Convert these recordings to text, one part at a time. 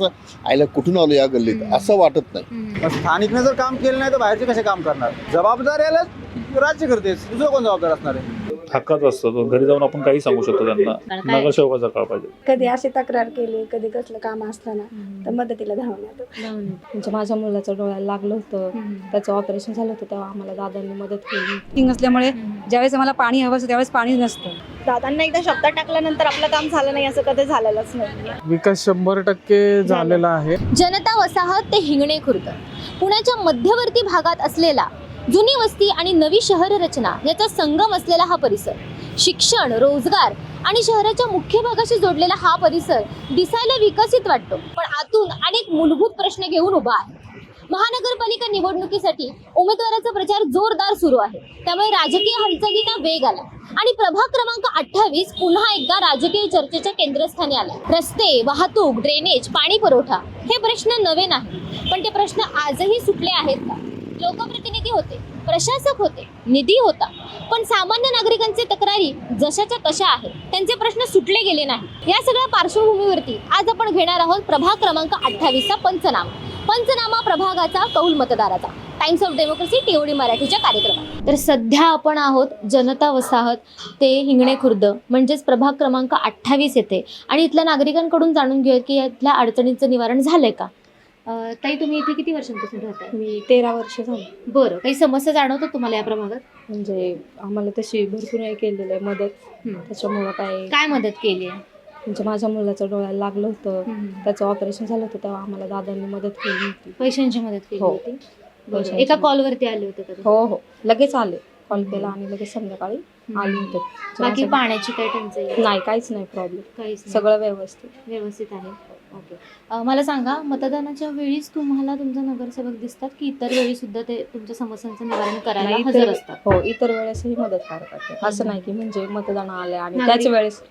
आईला कुठून आलो या गल्लीत? असं वाटत नाही. मग स्थानिकने जर काम केलं नाही तर बाहेरचे कसे काम करणार? जबाबदार याला राज्य करते. दुसरं कोण जबाबदार असणार आहे? हक्काच असतो. तो घरी जाऊन आपण काही सांगू शकतो त्यांना? नगरसेवकाचा काळ पाहिजे. कधी अशी तक्रार केली कधी कसलं काम असलं ना तर मदतीला धावून येतो. म्हणजे माझ्या मुलाचं डोळ्याला लागलं होतं. त्याचं ऑपरेशन झालं होतं तेव्हा आम्हाला दादांनी मदत केली. असल्यामुळे ज्यावेळेस आम्हाला पाणी हवं असतं त्यावेळेस पाणी नसतं. दादांना एकदा शब्दात टाकल्यानंतर आपलं काम झालं नाही असं कधी झालेलंच नाही. विकास शंभर टक्के झालेला आहे. जनता वसाहत ते हिंगणे खुर्द. पुण्याच्या मध्यवर्ती भागात असलेला जुनी वस्ती आणि नवी शहर रचना याचा संगम असलेला हा परिसर. शिक्षण रोजगार आणि शहराच्या मुख्य भागाशी जोडलेला हा परिसर दिसायला विकसित वाटतो. पण आतून अनेक मूलभूत प्रश्न घेऊन उभा आहे. महानगरपालिका निवडणुकीसाठी उमेदवाराचा प्रचार जोरदार सुरू आहे. त्यामुळे राजकीय हालचालींना वेग आला आणि प्रभाग क्रमांक अठ्ठावीस पुन्हा एकदा राजकीय चर्चेच्या केंद्रस्थानी आला. रस्ते वाहतूक ड्रेनेज पाणी पुरवठा हे प्रश्न नवे नाही पण ते प्रश्न आजही सुटले आहेत का? लोकप्रतिनिधी होते प्रशासक होते निधी होता. पण सामान्य नागरिकांचे तक्रारी जशाच्या तशा आहेत त्यांचे प्रश्न सुटले गेले नाही या सगळ्या पार्श्वभूमीवरती आज आपण घेणार आहोत प्रभाग क्रमांक अठ्ठावीसचा पंचनामा. पंचनामा प्रभागाचा कौल मतदाराचा. टाइम्स ऑफ डेमोक्रेसी टीओडी मराठीच्या कार्यक्रमात. तर सध्या आपण आहोत जनता वसाहत ते हिंगणे खुर्द. म्हणजेच प्रभाग क्रमांक अठ्ठावीस येथे आणि इथल्या नागरिकांकडून जाणून घेऊया की इथल्या अडचणींचं निवारण झालंय का? अं, ताई तुम्ही इथे किती वर्षांपासून राहताय? मी तेरा वर्ष झाली. बरं काही समस्या जाणवतात तुम्हाला या प्रभागात म्हणजे आम्हाला तशी भरपूर हे केलेलं आहे मदत. हम्म. त्याच्यामुळं काय? काय मदत केली आहे? म्हणजे माझ्या मुलाचं डोळ्याला लागलं होतं. त्याचं ऑपरेशन झालं होतं तेव्हा आम्हाला दादांनी मदत केली होती. पैशांची मदत केली हो. होती? बरं. पैशांची एका मदत. कॉलवरती आले होते का तुम्ही? हो हो. लगेच आले. कॉल केला आणि लगेच संध्याकाळी आले होते. बाकी पाण्याची काय टंचाई? नाही काहीच नाही प्रॉब्लेम काहीच नाही. सगळं व्यवस्थित. व्यवस्थित आहे. ओके. अं, मला सांगा मतदानाच्या वेळीच तुम्हाला तुमचा नगरसेवक दिसतात की इतर वेळी सुद्धा ते तुमच्या समस्यांचं निवारण करायला नाही, हजर असतात? हो इतर वेळेसही मदत करतात ते. असं नाही की म्हणजे मतदान आले आणि नागरिक- त्याच वेळेस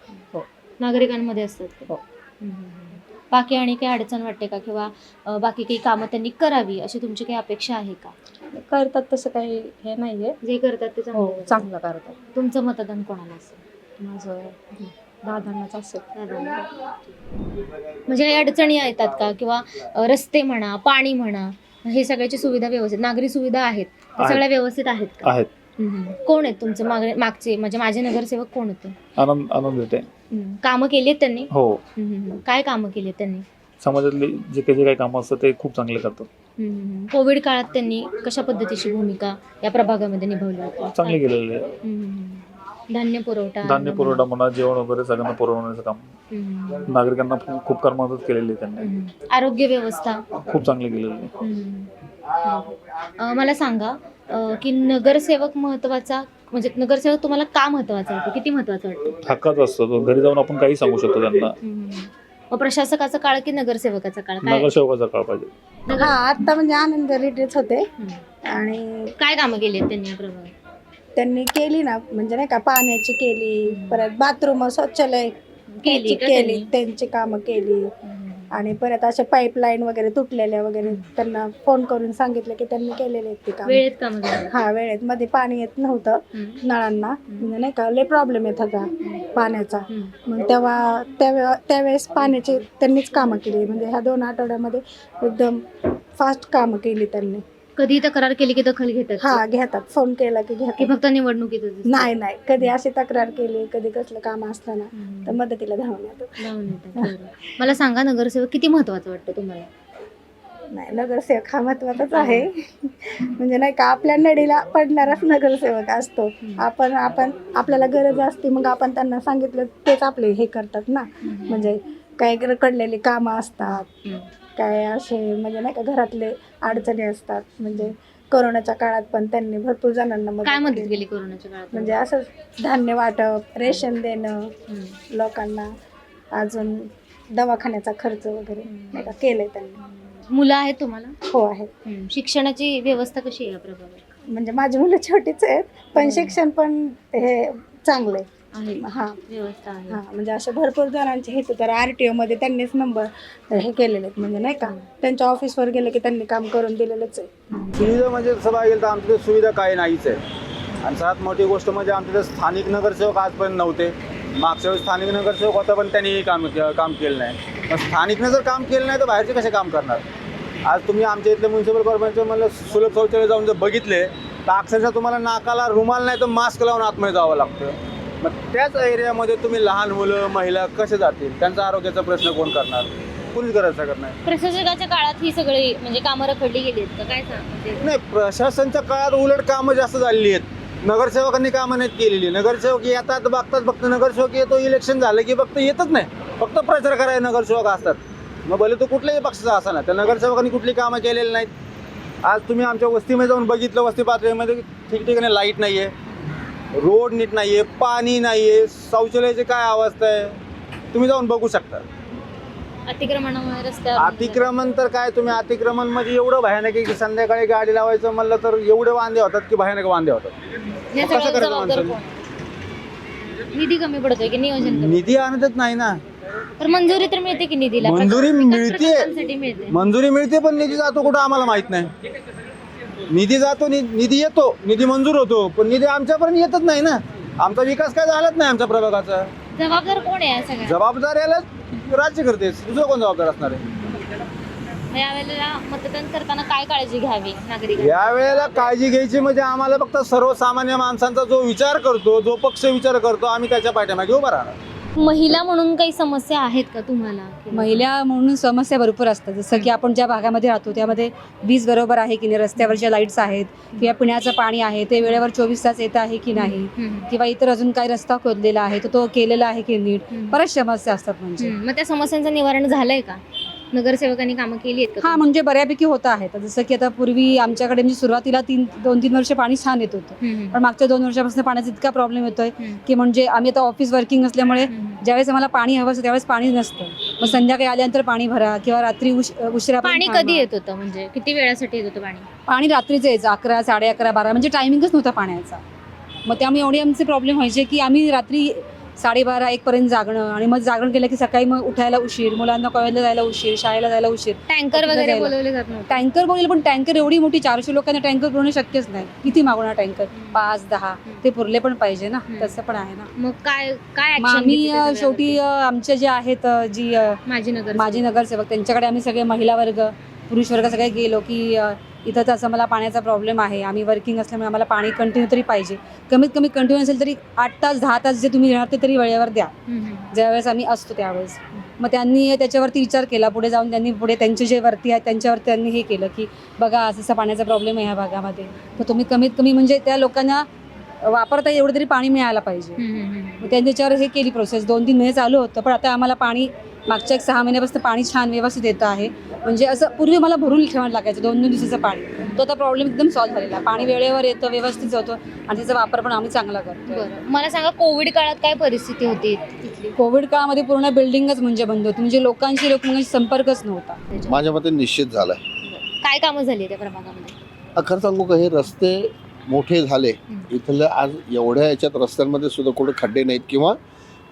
नागरिकांमध्ये असतात ते. हो. हम्म, हम्म, हम्म. बाकी आणि काही अडचण वाटते का? किंवा अं, बाकी काही कामं त्यांनी करावी अशी तुमची काही अपेक्षा आहे का? करतात तसं काही हे नाहीये. जे करतात ते हो चांगलं चांगलं करतात. तुमचं मतदान कोणाला असेल? माझं दादांनाच असेल. म्हणजे काही अडचणी येतात का किंवा अं, रस्ते म्हणा पाणी म्हणा हे सगळ्याची सुविधा व्यवस्थित नागरी सुविधा आहेत त्या आहेत. सगळ्या व्यवस्थित आहेत का आहेत हम्म. कोण आहेत तुमचे मागचे म्हणजे माझे नगरसेवक कोण होते आनंद आनंद देते हम्म. कामं केली आहेत त्यांनी हो हम्म. काय कामं केली आहेत त्यांनी समाजातली जे काही जे काही कामं असतात ते खूप चांगले करतात हम्म. कोविड काळात त्यांनी कशा पद्धतीची भूमिका या प्रभागामध्ये निभावली होती चांगले केलेले आहे हम्म. धान्य पुरवठा धान्य पुरवठा म्हणा जेवण वगैरे सगळ्यांना पुरवण्याचं काम. नागरिकांना खूप- कर मदत केलेली आहे त्यांनी. आरोग्य व्यवस्था. खूप चांगली केलेली मला सांगा की नगरसेवक महत्त्वाचा म्हणजे नगरसेवक तुम्हाला का महत्त्वाचा वाटतो? किती महत्त्वाचा वाटतो? हक्काच असतो तो. घरी जाऊन आपण काही सांगू शकतो त्यांना. प्रशासकाचा काळ की नगरसेवकाचा काळ? काय? नगरसेवकाचा काळ पाहिजे. हा आता म्हणजे आनंद रिट्रीट होते. आणि काय कामं केली त्यांनी त्यांनी केली ना म्हणजे नाही का पाण्याची केली परत बाथरूम शौचालय केली का केली त्यांनी? त्यांची कामं केली. आणि परत अशा पाईपलाईन वगैरे तुटलेल्या वगैरे त्यांना फोन करून सांगितलं की त्यांनी केलेले आहेत ते काम वेळेत कामं केली हा वेळेत मध्ये पाणी येत नव्हतं हम्म. नळांना म्हणजे नाही का लय प्रॉब्लेम येत होता पाण्याचा हम्म. मग तेव्हा त्यावे त्यावेळेस पाण्याची त्यांनीच कामं केली म्हणजे ह्या दोन आठवड्यामध्ये एकदम फास्ट कामं केली त्यांनी कधी तक्रार केली की दखल घेतात हा घेतात. फोन केला की की घेतात. फक्त निवडणुकीतच दिसतं? नाही नाही. कधी अशी तक्रार केली कधी कसलं काम असलं ना हम्म. तर मदतीला धावून येतो. मला सांगा नगरसेवक किती महत्वाचं वाटतं तुम्हाला? नाही नगरसेवक हा महत्वाचाच आहे. म्हणजे नाही का आपल्या नडीला पडणाराच नगरसेवक असतो. आपण आपण आपल्याला गरज असते मग आपण त्यांना सांगितलं तेच आपले हे करतात ना. म्हणजे काही कडलेली कामं असतात. हम्म. काय असे म्हणजे नाही का घरातले अडचणी असतात. म्हणजे कोरोनाच्या काळात पण त्यांनी भरपूर जणांना काय मदत मदत केली कोरोनाच्या काळात? म्हणजे असं धान्य वाटप रेशन देणं हम्म. लोकांना अजून दवाखान्याचा खर्च वगैरे नाही का केलंय त्यांनी. मुलं आहेत तुम्हाला? हो आहे हम्म. शिक्षणाची व्यवस्था कशी आहे या प्रभागात? म्हणजे माझी मुलं छोटीच आहेत पण शिक्षण पण हे चांगले आहे हा. व्यवस्था आहे. हा म्हणजे असे भरपूर जणांचे हेतू तर आर टी मध्ये त्यांनीच नंबर हे केलेले आहेत म्हणजे नाही का? त्यांच्या ऑफिसवर गेले की त्यांनी काम करून दिलेलंच आहे. सुविधा म्हणजे सभा येईल तर आमच्या सुविधा काही नाहीच आहे. आणि सर्वात मोठी गोष्ट म्हणजे आमच्या इथं स्थानिक नगरसेवक आजपर्यंत नव्हते. मागच्या वेळेस स्थानिक नगरसेवक होता पण त्यांनी काम काम केलं नाही. मग स्थानिकने जर काम केलं नाही तर बाहेरचे कसे काम करणार? आज तुम्ही आमच्या इथले म्युन्सिपल कॉर्पोरेशन म्हणलं सुलभ शौचालय जाऊन जर बघितले तर अक्षरशः तुम्हाला नाकाला रुमाल नाही तर मास्क लावून आतमध्ये जावं लागतं. मग त्याच एरियामध्ये तुम्ही लहान मुलं महिला कसे जातील? त्यांचा आरोग्याचा प्रश्न कोण करणार? कोणीच शकत नाही. प्रशासकाच्या काळात ही सगळी म्हणजे कामं रखडली गेली आहेत. का काय म्हणजे नाही प्रशासनच्या काळात उलट कामं जास्त झालेली आहेत. नगरसेवकांनी कामं नाहीत केलेली. नगरसेवक येतात बघतात फक्त नगरसेवक येतो इलेक्शन झालं की फक्त येतच नाही. फक्त प्रचार करायला नगरसेवक असतात. मग भले तो कुठल्याही पक्षाचा असा ना त्या नगरसेवकांनी कुठली कामं केलेली नाहीत. आज तुम्ही आमच्या वस्तीमध्ये जाऊन बघितलं वस्ती पातळीमध्ये ठिकठिकाणी लाइट नाही आहे रोड नीट नाही आहे पाणी नाही आहे शौचालयाची काय अवस्था आहे? तुम्ही जाऊन बघू शकता. अतिक्रमणामुळे रस्त्यावर. अतिक्रमण तर काय तुम्ही अतिक्रमण म्हणजे एवढं भयानक आहे की संध्याकाळी गाडी लावायचं म्हणलं तर एवढे वांदे होतात की भयानक वांदे होतात. या कसं सगळ्याला करायचं जबाबदार माणसाने? कोण? निधी कमी पडतोय की नियोजन कमी? निधी आणतच नाही ना. तर मंजुरी तर मिळते की निधीला? मंजुरी विकास मिळतेय. प्रकल्पांसाठी मिळते. मंजुरी मिळते पण निधी जातो कुठं आम्हाला माहीत नाही. निधी जातो निधी येतो निधी मंजूर होतो पण निधी आमच्यापर्यंत येतच नाही ना. आमचा विकास काय झालाच नाही आमच्या प्रभागाचा. जबाबदार कोण आहे या सगळ्या? जबाबदार याला राज्य करतेस दुसरं कोण जबाबदार असणार आहे? यावेळेला मतदान करताना काय काळजी घ्यावी नागरिकांनी? या वेळेला काळजी घ्यायची म्हणजे आम्हाला फक्त सर्वसामान्य माणसांचा जो विचार करतो जो पक्ष विचार करतो आम्ही त्याच्या पाठीमागे उभा राहणार. महिला म्हणून काही समस्या आहेत का तुम्हाला महिला म्हणून समस्या भरपूर असतात जसं की आपण ज्या भागामध्ये राहतो त्यामध्ये वीज बरोबर आहे की नाही रस्त्यावरच्या लाईट्स आहेत किंवा पिण्याचं पाणी आहे ते वेळेवर चोवीस तास येत आहे की नाही. किंवा इतर अजून काही रस्ता खोदलेला आहे तर तो केलेला आहे की नीट. बऱ्याच समस्या असतात म्हणजे. मग त्या समस्यांचं निवारण झालंय का नगरसेवकांनी कामं केली आहेत का हा म्हणजे बऱ्यापैकी होत आहे तर जसं की आता पूर्वी आमच्याकडे म्हणजे सुरुवातीला तीन दोन तीन वर्ष पाणी छान येत होतं. पण मागच्या दोन वर्षापासून पाण्याचा इतका प्रॉब्लेम येतोय. की म्हणजे आम्ही आता ऑफिस वर्किंग असल्यामुळे. ज्यावेळेस आम्हाला पाणी हवं असतं त्यावेळेस पाणी नसतं. मग संध्याकाळी आल्यानंतर पाणी भरा किंवा रात्री उश उशिरा पाणी कधी येत होतं? म्हणजे किती वेळासाठी येत होतं पाणी? पाणी रात्रीचं यायचं अकरा साडे अकरा बारा. म्हणजे टायमिंगच नव्हता पाण्याचा. मग त्यामुळे एवढे आमचे प्रॉब्लेम व्हायचे की आम्ही रात्री साडेबारा एक पर्यंत जागणं आणि मग जागरण केलं की सकाळी मग उठायला उशीर मुलांना कॉलेजला जायला उशीर शाळेला जायला उशीर. टँकर वगैरे? बोलवले जात नव्हते. टँकर बोलेल पण टँकर एवढी मोठी चारशे लोकांना टँकर पुरवणं शक्यच नाही. किती मागवणार टँकर? पाच दहा ते पुरले पण पाहिजे ना. तसं पण आहे ना. मग काय काय मग आम्ही अ, शेवटी? अ, आमचे जे आहेत अ, जी अ, माझी नगर माजी नगरसेवक त्यांच्याकडे आम्ही सगळे महिला वर्ग पुरुष वर्ग सगळे गेलो की अ, इथं तर असं मला पाण्याचा प्रॉब्लेम आहे. आम्ही वर्किंग असल्यामुळे आम्हाला पाणी कंटिन्यू तरी पाहिजे. कमीत कमी कंटिन्यू असेल तरी आठ तास दहा तास जे तुम्ही देणार ते तरी वेळेवर द्या. ज्यावेळेस आम्ही असतो त्यावेळेस. मग त्यांनी त्याच्यावरती विचार केला. पुढे जाऊन त्यांनी पुढे त्यांचे जे वरती आहेत त्यांच्यावर त्यांनी हे केलं की बघा असं असा पाण्याचा प्रॉब्लेम आहे ह्या भागामध्ये. तर तुम्ही कमीत कमी म्हणजे त्या लोकांना वापरता एवढं तरी पाणी मिळायला पाहिजे. मग त्यांनी त्याच्यावर हे केली प्रोसेस दोन तीन महिने चालू होतं पण आता आम्हाला पाणी मागच्या एक सहा महिन्यापासून पाणी छान व्यवस्थित येतं आहे. म्हणजे असं पूर्वी मला भरून ठेवायला लागायचं दोन दोन दिवसाचं पाणी. तो आता प्रॉब्लेम एकदम सॉल्व्ह झालेला. आहे. पाणी वेळेवर येतं व्यवस्थित होतं आणि त्याचा वापर पण आम्ही चांगला करतो बरं. मला सांगा कोविड काळात काय परिस्थिती होती तिथली? कोविड काळामध्ये पूर्ण बिल्डिंगच म्हणजे बंद होती. म्हणजे लोकांशी लोकांशी संपर्कच नव्हता. माझ्या मते निश्चित झालाय. काय कामं झाली त्या प्रभागामध्ये अ, खरं सांगू का हे रस्ते मोठे झाले. इथलं आज एवढ्या याच्यात रस्त्यांमध्ये सुद्धा कुठे खड्डे नाहीत किंवा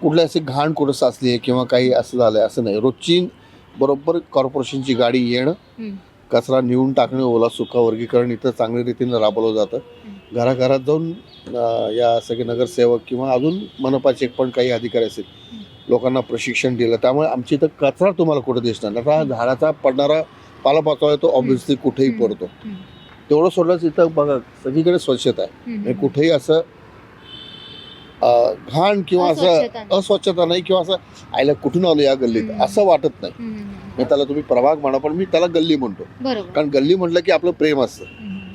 कुठले असे घाण कुठं साचली आहे किंवा काही असं झालंय असं नाही. रोजची बरोबर कॉर्पोरेशनची गाडी येणं. कचरा नेऊन टाकणे ओला सुका वर्गीकरण इथं चांगल्या रीतीनं राबवलं जातं. घराघरात जाऊन या सगळे नगरसेवक किंवा अजून मनपाचे पण काही अधिकारी असतील लोकांना प्रशिक्षण दिलं. त्यामुळे आमची इथं कचरा तुम्हाला कुठं दिसणार? आता झाडाचा पडणारा पालापाचोळा आहे तो ऑब्व्हियसली कुठेही. पडतो. तेवढं सोडलंच इथं बघा सगळीकडे स्वच्छता आहे. म्हणजे कुठेही असं घाण किंवा असं अस्वच्छता नाही. किंवा असं आयला कुठून आलो या गल्लीत. असं वाटत नाही. मी त्याला तुम्ही प्रभाग म्हणा पण मी त्याला गल्ली म्हणतो. कारण गल्ली म्हटलं की आपलं प्रेम असतं.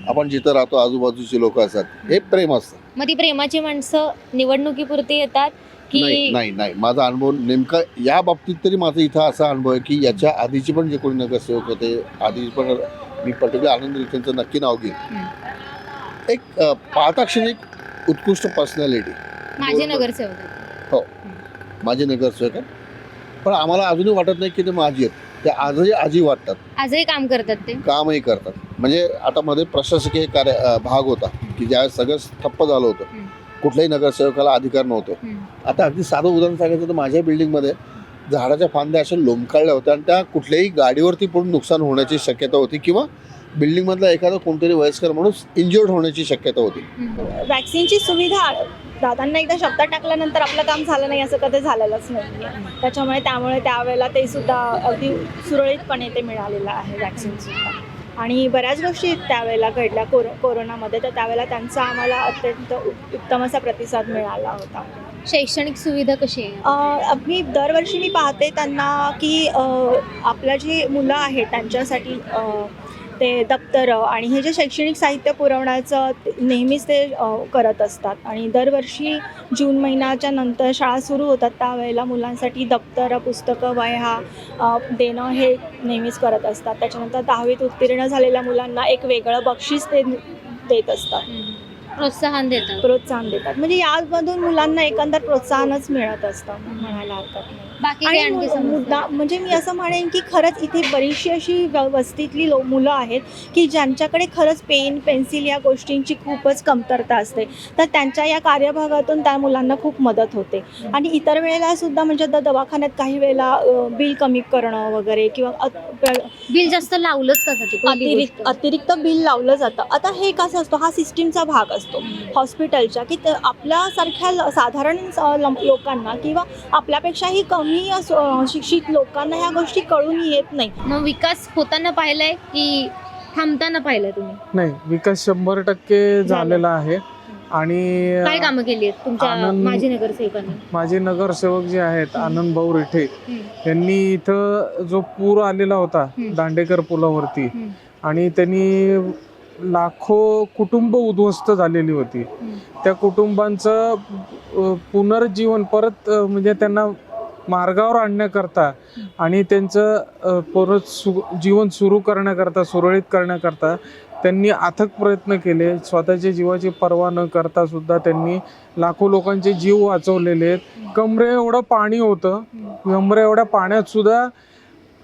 आपण जिथं राहतो आजूबाजूची लोक असतात हे प्रेम असतं. मग ती प्रेमाची माणसं निवडणुकीपुरती येतात नाही नाही नाही. माझा अनुभव नेमका या बाबतीत तरी माझा इथं असा अनुभव आहे की याच्या आधीचे पण जे कोणी नगरसेवक होते आधी पण मी पर्टिक्युलर आनंद रिचेंचं नक्की नाव घेईन. एक अ, पाहता क्षणी एक उत्कृष्ट पर्सनॅलिटी माझे नगरसेवक आहेत. माझे नगरसेवक आहेत. पण आम्हाला अजूनही वाटत नाही की ते माझी आहेत. ते आजही आजी वाटतात. आजही काम करतात ते. कामही करतात. म्हणजे आता मध्ये प्रशासकीय कार्य अ, भाग होता की ज्यावेळेस सगळं ठप्प झालं होतं. कुठल्याही नगरसेवकाला अधिकार नव्हते. आता अगदी साधं उदाहरण सांगायचं तर माझ्या बिल्डिंगमध्ये झाडाच्या फांद्या अशा लोंबकाळल्या होत्या आणि त्या कुठल्याही गाडीवरती पडून नुकसान होण्याची शक्यता होती किंवा बिल्डिंगमधला एखादा कोणतरी वयस्कर माणूस इंजुर्ड होण्याची शक्यता होती. वॅक्सिनची सुविधा दादांना एकदा शब्दात टाकल्यानंतर आपलं काम झालं नाही असं कधी झालेलंच नाही त्याच्यामुळे त्यामुळे त्यावेळेला ते सुद्धा अगदी सुरळीतपणे ते मिळालेलं आहे वॅक्सिन सुद्धा. आणि बऱ्याच गोष्टी त्यावेळेला घडल्या कोरो कोरोनामध्ये तर त्यावेळेला त्यांचा आम्हाला अत्यंत उत्तम असा प्रतिसाद मिळाला होता. शैक्षणिक सुविधा कशी आहे? अ, मी दरवर्षी मी पाहते त्यांना की आपल्या जी मुलं आहेत त्यांच्यासाठी अ, ते दप्तरं आणि हे जे शैक्षणिक साहित्य पुरवण्याचं नेहमीच ते करत असतात. आणि दरवर्षी जून महिन्याच्या नंतर शाळा सुरू होतात त्यावेळेला मुलांसाठी दप्तरं पुस्तकं वह्या देणं हे नेहमीच करत असतात. त्याच्यानंतर दहावीत उत्तीर्ण झालेल्या मुलांना एक वेगळं बक्षीस ते देत असतात. प्रोत्साहन देतात. प्रोत्साहन देतात. म्हणजे यामधून मुलांना एकंदर प्रोत्साहनच मिळत असतं म्हणायला हरकत नाही. बाकी काही आणि आणखी मु- समस्या? मुद्दा म्हणजे मी असं म्हणेन की खरंच इथे बरीचशी अशी व- वस्तीतली लो मुलं आहेत की ज्यांच्याकडे खरंच पेन पेन्सिल या गोष्टींची खूपच कमतरता असते. तर त्यांच्या या कार्यभागातून त्या मुलांना खूप मदत होते. आणि इतर वेळेला सुद्धा म्हणजे आता दवाखान्यात काही वेळेला बिल कमी करणं वगैरे किंवा बिल जास्त लावलंच का साठी अतिरिक्त गोष्ट. अतिरिक्त बिल लावलं जातं. आता हे कसं असतो हा सिस्टीमचा भाग असतो. हॉस्पिटलच्या की त- आपल्यासारख्या ल- साधारण स- लम- लोकांना किंवा आपल्यापेक्षाही कमी अस- अ, शिक्षित लोकांना ह्या गोष्टी कळून येत नाही मग विकास होताना पाहिलाय की थांबताना पाहिलाय तुम्ही नाही विकास शंभर टक्के झालेला आहे आणि काय कामं केली आहेत तुमच्या आनंद- माजी नगरसेवकांनी माझे नगरसेवक जे आहेत आनंद भाऊ रेठे हम्म. यांनी इथं जो पूर आलेला होता हम्म. दांडेकर पुलावरती हम्म. आणि त्यांनी लाखो कुटुंब उद्ध्वस्त झालेली होती हम्म. त्या कुटुंबांचं अ, पुनर्जीवन परत अ, म्हणजे त्यांना मार्गावर आणण्याकरता आणि त्यांचं परत सु जीवन सुरू करण्याकरता सुरळीत करण्याकरता त्यांनी अथक प्रयत्न केले. स्वतःच्या जीवाची पर्वा न करता सुद्धा त्यांनी लाखो लोकांचे जीव वाचवलेले आहेत. कमरे एवढं पाणी होतं. कमरे एवढ्या पाण्यात सुद्धा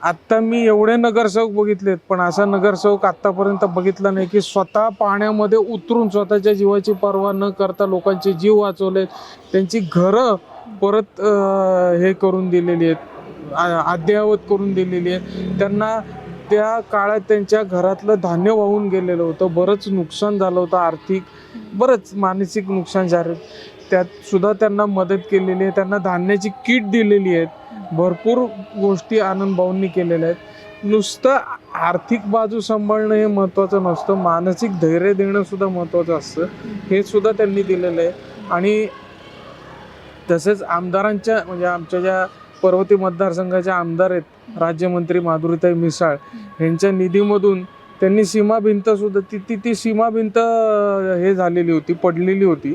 आत्ता मी एवढे नगरसेवक बघितलेत पण असा नगरसेवक आत्तापर्यंत बघितला नाही की स्वतः पाण्यामध्ये उतरून स्वतःच्या जीवाची पर्वा न करता लोकांचे जीव वाचवलेत त्यांची घरं परत हे करून दिलेली आहेत अद्ययावत करून दिलेली आहे त्यांना त्या काळात त्यांच्या घरातलं धान्य वाहून गेलेलं होतं. बरंच नुकसान झालं होतं आर्थिक बरंच मानसिक नुकसान झालं. त्यात सुद्धा त्यांना मदत केलेली आहे. त्यांना धान्याची किट दिलेली आहेत. भरपूर गोष्टी आनंद भाऊंनी केलेल्या आहेत. नुसतं आर्थिक बाजू सांभाळणं हे महत्त्वाचं नसतं. मानसिक धैर्य देणं सुद्धा महत्त्वाचं असतं. हे सुद्धा त्यांनी दिलेलं आहे. आणि तसेच आमदारांच्या म्हणजे आमच्या ज्या पर्वती मतदारसंघाचे आमदार आहेत राज्यमंत्री माधुरीताई मिसाळ यांच्या निधीमधून त्यांनी सीमा भिंत सुद्धा ती ती ती सीमा भिंत हे झालेली होती पडलेली होती.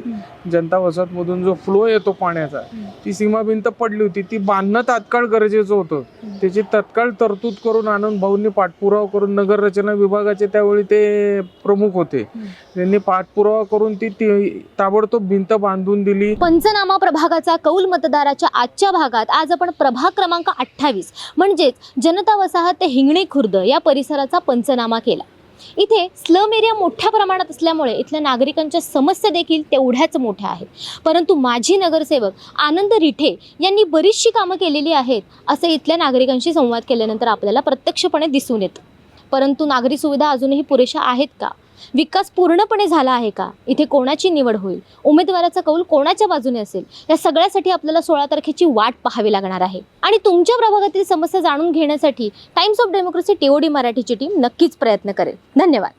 जनता वसाहतमधून जो फ्लो येतो पाण्याचा ती सीमा भिंत पडली होती. ती बांधणं तात्काळ गरजेचं होतं. त्याची तत्काळ तरतूद करून आनंद भाऊंनी पाठपुरावा करून नगर रचना विभागाचे त्यावेळी ते प्रमुख होते. त्यांनी पाठपुरावा करून ती ती ताबडतोब भिंत बांधून दिली. पंचनामा प्रभागाचा कौल मतदाराच्या आजच्या भागात. आज आपण प्रभाग क्रमांक अठ्ठावीस म्हणजेच जनता वसाहत ते हिंगणे खुर्द या परिसराचा पंचनामा केला. इथे स्लम एरिया मोठ्या प्रमाणात असल्यामुळे इथल्या नागरिकांच्या समस्या देखील तेवढ्याच मोठ्या आहेत. परंतु माजी नगरसेवक आनंद रिठे यांनी बरीचशी कामं केलेली आहेत असे इथल्या नागरिकांशी संवाद केल्यानंतर आपल्याला प्रत्यक्षपणे दिसून येतं. परंतु नागरी सुविधा अजूनही पुरेशा आहेत का? विकास पूर्णपणे झाला आहे का? इथे कोणाची निवड होईल? उमेदवाराचा कौल कोणाच्या बाजूने असेल? या सगळ्यासाठी आपल्याला सोळा तारखेची वाट पाहावी लागणार आहे. आणि तुमच्या प्रभागातील समस्या जाणून घेण्यासाठी टाइम्स ऑफ डेमोक्रेसी टीओडी मराठीची टीम नक्कीच प्रयत्न करेल. धन्यवाद.